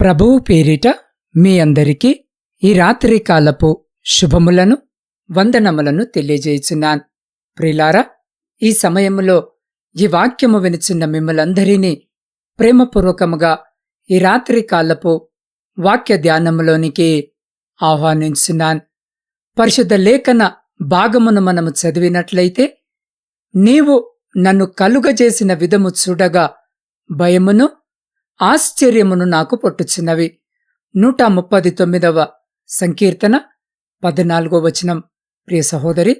ప్రభువు పేరిట మీ అందరికీ ఈ రాత్రి కాలపు శుభములను వందనములను తెలియజేయుచున్నాను. ప్రిలారా ఈ సమయములో ఈ వాక్యము వినిచున్న మిమ్మలందరినీ ప్రేమపూర్వకముగా ఈ రాత్రి కాలపు వాక్య ధ్యానములోనికి ఆహ్వానించున్నాను. పరిశుద్ధ లేఖన భాగమును మనము చదివినట్లయితే నీవు నన్ను కలుగజేసిన విధము చూడగా భయమును ఆశ్చర్యమును నాకు పొట్టుచున్నవి. నూట ముప్పది తొమ్మిదవ సంకీర్తన పద్నాలుగో వచనం. ప్రియ సహోదరి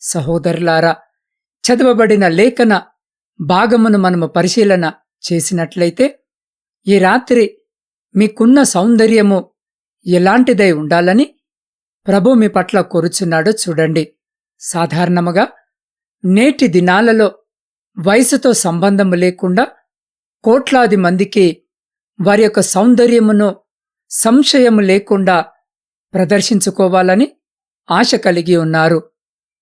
సహోదరులారా చదవబడిన లేఖన భాగమును మనము పరిశీలన చేసినట్లయితే ఈ రాత్రి మీకున్న సౌందర్యము ఎలాంటిదై ఉండాలని ప్రభు మీ పట్ల కోరుచున్నాడో చూడండి. సాధారణముగా నేటి దినాలలో వయసుతో సంబంధము లేకుండా కోట్లాది మందికి వారి యొక్క సౌందర్యమును సంశయము లేకుండా ప్రదర్శించుకోవాలని ఆశ కలిగి ఉన్నారు.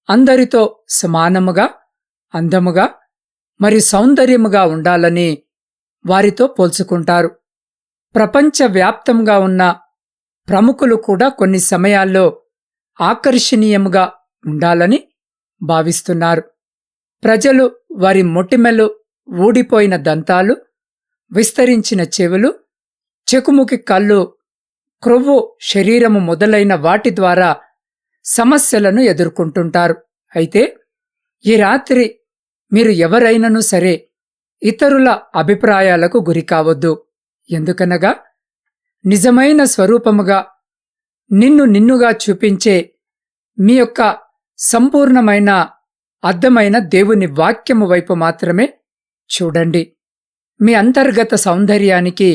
అందరితో సమానముగా అందముగా మరి సౌందర్యముగా ఉండాలని వారితో పోల్చుకుంటారు. ప్రపంచవ్యాప్తంగా ఉన్న ప్రముఖులు కూడా కొన్ని సమయాల్లో ఆకర్షణీయముగా ఉండాలని భావిస్తున్నారు. ప్రజలు వారి మొటిమెలు ఊడిపోయిన దంతాలు విస్తరించిన చెవులు చెకుముకి కళ్ళు క్రొవ్వు శరీరము మొదలైన వాటి ద్వారా సమస్యలను ఎదుర్కొంటుంటారు. అయితే ఈ రాత్రి మీరు ఎవరైనను సరే ఇతరుల అభిప్రాయాలకు గురి కావద్దు. ఎందుకనగా నిజమైన స్వరూపముగా నిన్ను నిన్నుగా చూపించే మీ యొక్క సంపూర్ణమైన అర్థమైన దేవుని వాక్యము వైపు మాత్రమే చూడండి. మీ అంతర్గత సౌందర్యానికి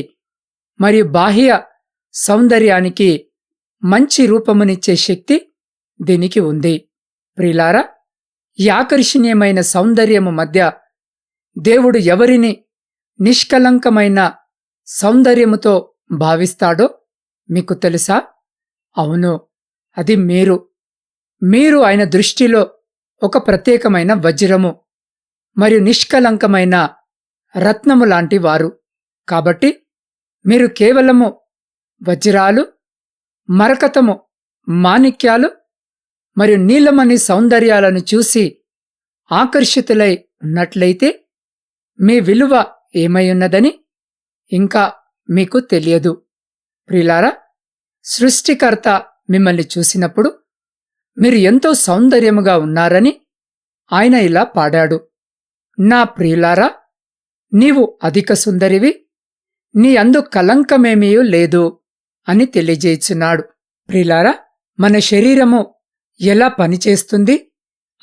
మరియు బాహ్య సౌందర్యానికి మంచి రూపమునిచ్చే శక్తి దీనికి ఉంది. ప్రిలారా ఈ ఆకర్షణీయమైన సౌందర్యము మధ్య దేవుడు ఎవరిని నిష్కలంకమైన సౌందర్యముతో భావిస్తాడో మీకు తెలుసా? అవును అది మీరు. మీరు ఆయన దృష్టిలో ఒక ప్రత్యేకమైన వజ్రము మరియు నిష్కలంకమైన రత్నము లాంటి వారు. కాబట్టి మీరు కేవలము వజ్రాలు మరకతము మాణిక్యాలు మరియు నీలమణి సౌందర్యాలను చూసి ఆకర్షితులై ఉన్నట్లయితే మీ విలువ ఏమై ఉన్నదని ఇంకా మీకు తెలియదు. ప్రిలారా సృష్టికర్త మిమ్మల్ని చూసినప్పుడు మీరు ఎంతో సౌందర్యముగా ఉన్నారని ఆయన ఇలా పాడాడు. నా ప్రియులారా నీవు అధిక సుందరివి నీ అందు కలంకమేమీ లేదు అని తెలియజేయుచున్నాడు. ప్రిలారా మన శరీరము ఎలా పనిచేస్తుంది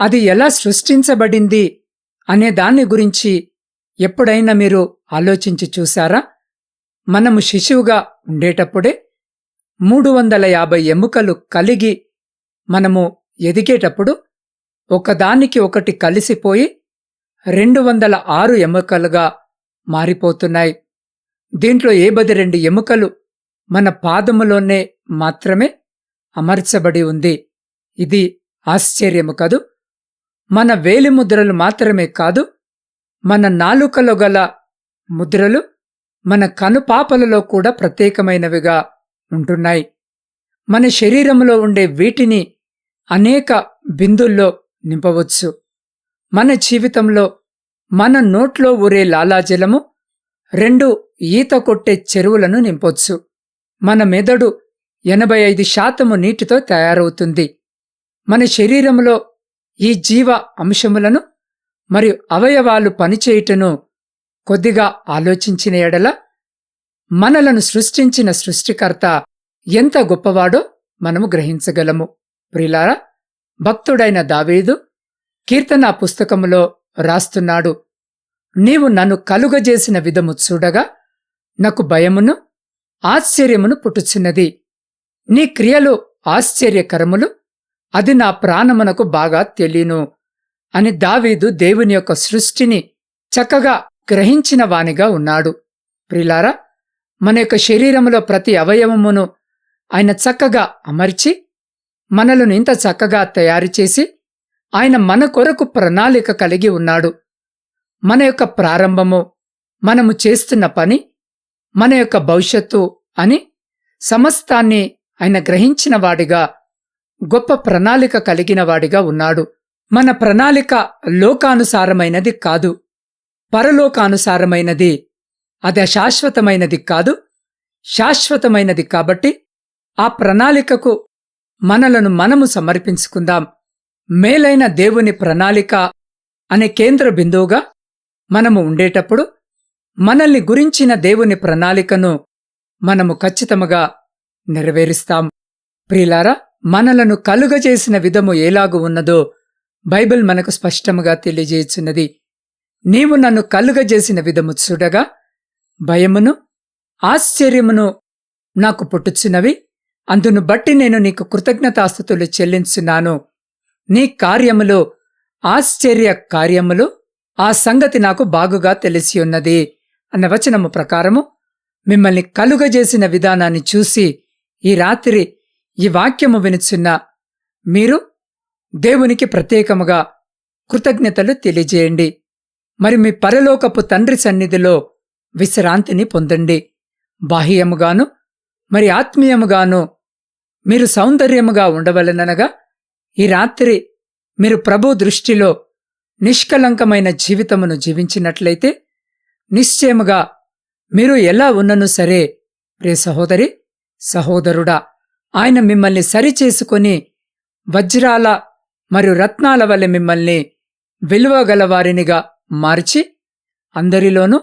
అది ఎలా సృష్టించబడింది అనే దాని గురించి ఎప్పుడైనా మీరు ఆలోచించి చూశారా? మనము శిశువుగా ఉండేటప్పుడే మూడు వందల యాభై ఎముకలు కలిగి మనము ఎదిగేటప్పుడు ఒకదానికి ఒకటి కలిసిపోయి రెండు వందల ఆరు ఎముకలుగా మారిపోతున్నాయి. దీంట్లో ఏబది రెండు ఎముకలు మన పాదములోనే మాత్రమే అమర్చబడి ఉంది. ఇది ఆశ్చర్యము కాదు? మన వేలి ముద్రలు మాత్రమే కాదు మన నాలుకలో గల ముద్రలు మన కనుపాపలలో కూడా ప్రత్యేకమైనవిగా ఉంటున్నాయి. మన శరీరంలో ఉండే వీటిని అనేక బిందుల్లో నింపవచ్చు. మన జీవితంలో మన నోట్లో ఊరే లాలాజలము రెండు ఈత కొట్టే చెరువులను నింపొచ్చు. మన మెదడు ఎనభై ఐదు శాతము నీటితో తయారవుతుంది. మన శరీరంలో ఈ జీవ అంశములను మరియు అవయవాలు పనిచేయుటను కొద్దిగా ఆలోచించిన ఎడల మనలను సృష్టించిన సృష్టికర్త ఎంత గొప్పవాడో మనము గ్రహించగలము. ప్రిలారా భక్తుడైన దావీదు కీర్తన పుస్తకములో రాస్తున్నాడు. నీవు నన్ను కలుగజేసిన విధము చూడగా నాకు భయమును ఆశ్చర్యమును పుట్టుచున్నది. నీ క్రియలు ఆశ్చర్యకరములు అది నా ప్రాణమునకు బాగా తెలియను అని దావీదు దేవుని యొక్క సృష్టిని చక్కగా గ్రహించిన వానిగా ఉన్నాడు. ప్రిలారా మన యొక్క శరీరములో ప్రతి అవయవమును ఆయన చక్కగా అమర్చి మనలను ఇంత చక్కగా తయారు చేసి ఆయన మన కొరకు ప్రణాళిక కలిగి ఉన్నాడు. మన యొక్క ప్రారంభము మనము చేస్తున్న పని మన యొక్క భవిష్యత్తు అని సమస్తాన్ని ఆయన గ్రహించిన వాడిగా గొప్ప ప్రణాళిక కలిగిన వాడిగా ఉన్నాడు. మన ప్రణాళిక లోకానుసారమైనది కాదు. పరలోకానుసారమైనది అది అశాశ్వతమైనది కాదు. శాశ్వతమైనది కాబట్టి ఆ ప్రణాళికకు మనలను మనము సమర్పించుకుందాం. మేలైన దేవుని ప్రణాళిక అనే కేంద్ర బిందువుగా మనము ఉండేటప్పుడు మనల్ని గురించిన దేవుని ప్రణాళికను మనము ఖచ్చితముగా నెరవేరుస్తాం. ప్రియులారా మనలను కలుగజేసిన విధము ఏలాగు ఉన్నదో బైబిల్ మనకు స్పష్టముగా తెలియజేయుచున్నది. నీవు నన్ను కలుగజేసిన విధము చూడగా భయమును ఆశ్చర్యమును నాకు పుట్టుచున్నవి. అందును బట్టి నేను నీకు కృతజ్ఞతాస్థుతులు చెల్లించున్నాను. నీ కార్యములు ఆశ్చర్య కార్యములు ఆ సంగతి నాకు బాగుగా తెలిసి ఉన్నది అన్న వచనము ప్రకారము మిమ్మల్ని కలుగజేసిన విధానాన్ని చూసి ఈ రాత్రి ఈ వాక్యము వినుచున్న మీరు దేవునికి ప్రత్యేకముగా కృతజ్ఞతలు తెలియజేయండి. మరి మీ పరలోకపు తండ్రి సన్నిధిలో విశ్రాంతిని పొందండి. బాహ్యముగాను మరి ఆత్మీయముగాను మీరు సౌందర్యముగా ఉండవలననగా ఈ రాత్రి మీరు ప్రభు దృష్టిలో నిష్కలంకమైన జీవితమును జీవించినట్లయితే నిశ్చయముగా మీరు ఎలా ఉన్నను సరే రే సహోదరి సహోదరుడా ఆయన మిమ్మల్ని సరిచేసుకొని వజ్రాల మరియు రత్నాల వల్ల మిమ్మల్ని విలువగలవారినిగా మార్చి అందరిలోనూ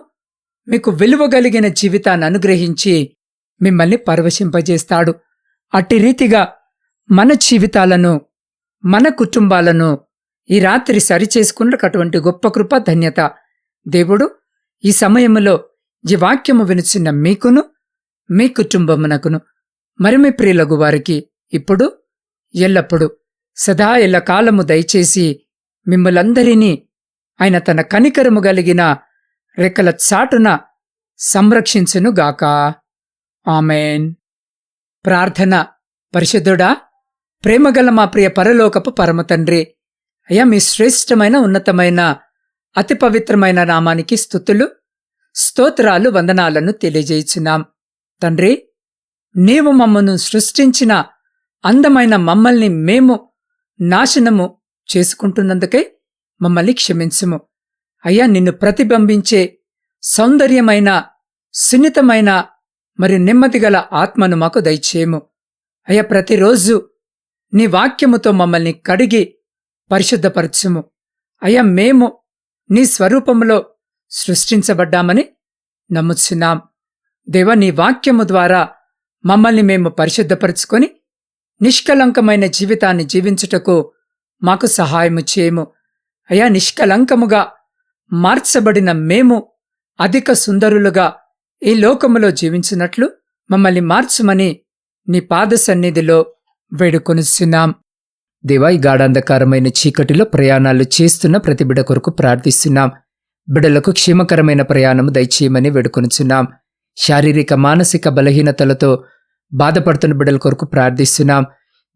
మీకు విలువగలిగిన జీవితాన్ని అనుగ్రహించి మిమ్మల్ని పరవశింపజేస్తాడు. అట్టి రీతిగా మన జీవితాలను మన కుటుంబాలను ఈ రాత్రి సరిచేసుకున్నటువంటి గొప్ప కృప ధన్యత. దేవుడు ఈ సమయములో ఈ వాక్యము వినుచున్న మీకును మీ కుటుంబమునకును మరిమి ప్రియులగువారికి ప్రియులగు వారికి ఇప్పుడు ఎల్లప్పుడు సదా ఎల్ల కాలము దయచేసి మిమ్మలందరినీ ఆయన తన కనికరము కలిగిన రెక్కల చాటున సంరక్షించునుగాక. ఆమెన్. ప్రార్థన పరిశుద్ధుడా ప్రేమగల మా ప్రియ పరలోకపు పరమతండ్రి అయ్యా మీ శ్రేష్టమైన ఉన్నతమైన అతి పవిత్రమైన నామానికి స్థుతులు స్తోత్రాలు వందనాలను తెలియజేయుచున్నాం. తండ్రి నీవు మమ్మను సృష్టించిన అందమైన మమ్మల్ని మేము నాశనము చేసుకుంటున్నందుకే మమ్మల్ని క్షమించుము. అయ్యా నిన్ను ప్రతిబింబించే సౌందర్యమైన సున్నితమైన మరియు నెమ్మదిగల ఆత్మను మాకు దయచేయము. అయ్యా ప్రతిరోజు నీ వాక్యముతో మమ్మల్ని కడిగి పరిశుద్ధపరచుము. అయ్యా మేము నీ స్వరూపములో సృష్టించబడ్డామని నమ్ముచున్నాం. దేవ నీ వాక్యము ద్వారా మమ్మల్ని మేము పరిశుద్ధపరుచుకొని నిష్కలంకమైన జీవితాన్ని జీవించుటకు మాకు సహాయము చేయము. అయా నిష్కలంకముగా మార్చబడిన మేము అధిక సుందరులుగా ఈ లోకములో జీవించినట్లు మమ్మల్ని మార్చుమని నీ పాద సన్నిధిలో వేడుకొనిస్తున్నాం దేవా ఈ గాఢాంధకారమైన చీకటిలో ప్రయాణాలు చేస్తున్న ప్రతి బిడ కొరకు ప్రార్థిస్తున్నాం. బిడలకు క్షేమకరమైన ప్రయాణము దయచేయమని వేడుకొనిచున్నాం. శారీరక మానసిక బలహీనతలతో బాధపడుతున్న బిడల కొరకు ప్రార్థిస్తున్నాం.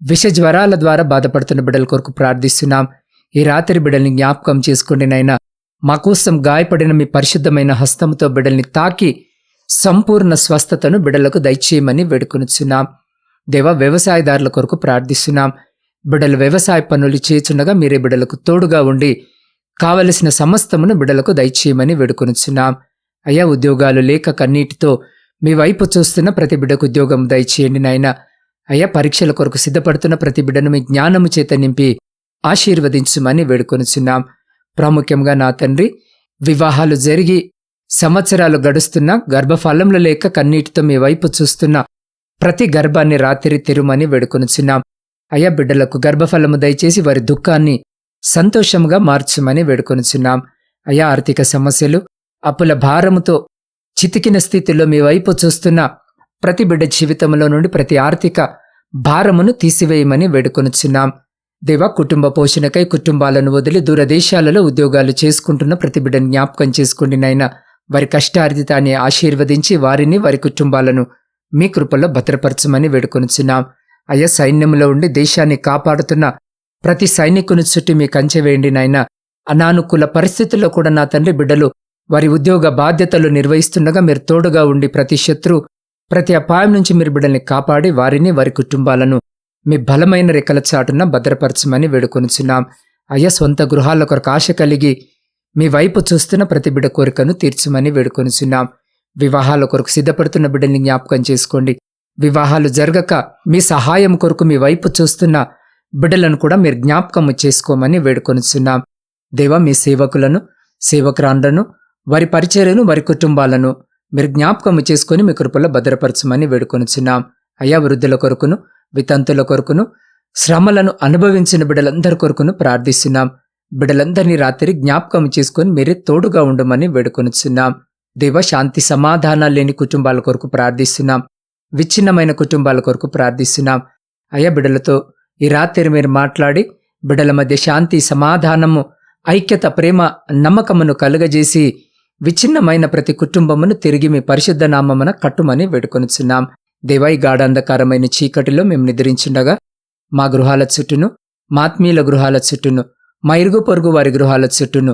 విష జ్వరాల ద్వారా బాధపడుతున్న బిడల కొరకు ప్రార్థిస్తున్నాం. ఈ రాత్రి బిడల్ని జ్ఞాపకం చేసుకోండి నైనా మా కోసం గాయపడిన మీ పరిశుద్ధమైన హస్తముతో బిడల్ని తాకి సంపూర్ణ స్వస్థతను బిడలకు దయచేయమని వేడుకొనిచున్నాం. దేవ వ్యవసాయదారుల కొరకు ప్రార్థిస్తున్నాం. బిడ్డలు వ్యవసాయ పనులు చేచుండగా మీరే బిడ్డలకు తోడుగా ఉండి కావలసిన సమస్తమును బిడ్డలకు దయచేయమని వేడుకొనిచున్నాం. అయ్యా ఉద్యోగాలు లేక కన్నీటితో మీ వైపు చూస్తున్న ప్రతి బిడ్డకు ఉద్యోగం దయచేయండి నాయన. అయ్యా పరీక్షల కొరకు సిద్ధపడుతున్న ప్రతి బిడ్డను మీ జ్ఞానము చేత నింపి ఆశీర్వదించుమని వేడుకొనిచున్నాం. ప్రాముఖ్యంగా నా తండ్రి వివాహాలు జరిగి సంవత్సరాలు గడుస్తున్న గర్భఫలంలో లేక కన్నీటితో మీ వైపు చూస్తున్న ప్రతి గర్భాన్ని రాత్రి తెరుమని వేడుకొనుచున్నాం. అయ్యా బిడ్డలకు గర్భఫలము దయచేసి వారి దుఃఖాన్ని సంతోషంగా మార్చమని వేడుకొనుచున్నాం. అయ్యా ఆర్థిక సమస్యలు అప్పుల భారముతో చితికిన స్థితిలో మీ వైపు చూస్తున్న ప్రతి బిడ్డ జీవితంలో నుండి ప్రతి ఆర్థిక భారమును తీసివేయమని వేడుకొనుచున్నాం. దేవ కుటుంబ పోషణకై కుటుంబాలను వదిలి దూరదేశాలలో ఉద్యోగాలు చేసుకుంటున్న ప్రతి బిడ్డను జ్ఞాపకం చేసుకోండి నైనా వారి కష్టార్జితాన్ని ఆశీర్వదించి వారిని వారి కుటుంబాలను మీ కృపల్లో భద్రపరచమని వేడుకొనుచున్నాం. అయ్యా సైన్యంలో ఉండి దేశాన్ని కాపాడుతున్న ప్రతి సైనికుని చుట్టూ మీ కంచె వేయండి నాయన. అనానుకూల పరిస్థితుల్లో కూడా నా తండ్రి బిడ్డలు వారి ఉద్యోగ బాధ్యతలు నిర్వహిస్తుండగా మీరు తోడుగా ఉండి ప్రతి శత్రు ప్రతి అపాయం నుంచి మీరు బిడ్డల్ని కాపాడి వారిని వారి కుటుంబాలను మీ బలమైన రెక్కల చాటున భద్రపరచమని వేడుకొనుచున్నాం. అయ్యా సొంత గృహాల కొరకు ఆశ కలిగి మీ వైపు చూస్తున్న ప్రతి బిడ కోరికను తీర్చమని వేడుకొనుచున్నాం. వివాహాల కొరకు సిద్ధపడుతున్న బిడ్డల్ని జ్ఞాపకం చేసుకోండి. వివాహాలు జరగక మీ సహాయం కొరకు మీ వైపు చూస్తున్న బిడ్డలను కూడా మీరు జ్ఞాపకం చేసుకోమని వేడుకొనుచున్నాం. దేవా మీ సేవకులను సేవకురాండ్లను వారి పరిచర్యను వారి కుటుంబాలను మీరు జ్ఞాపకం చేసుకొని మీ కృపలో భద్రపరచమని వేడుకొనిచున్నాం. అయా వృద్ధుల కొరకును వితంతుల కొరకును శ్రమలను అనుభవించిన బిడ్డలందరి కొరకును ప్రార్థిస్తున్నాం. బిడ్డలందరినీ రాత్రి జ్ఞాపకం చేసుకొని మీరే తోడుగా ఉండమని వేడుకొనిచున్నాం. దేవ శాంతి సమాధానాలు లేని కుటుంబాల కొరకు ప్రార్థిస్తున్నాం. విచ్ఛిన్నమైన కుటుంబాల కొరకు ప్రార్థిస్తున్నాం. అయ్యా బిడ్డలతో ఈ రాత్రి మీరు మాట్లాడి బిడ్డల మధ్య శాంతి సమాధానము ఐక్యత ప్రేమ నమ్మకమును కలుగజేసి విచ్ఛిన్నమైన ప్రతి కుటుంబమును తిరిగి మీ పరిశుద్ధ నామమున కట్టుమని వేడుకొనిచున్నాం. దేవాయి గాఢాంధకారమైన చీకటిలో మేము నిద్రించుండగా మా గృహాల చుట్టూను మాత్మీయుల గృహాల చుట్టూను మా ఇరుగు పొరుగు వారి గృహాల చుట్టూను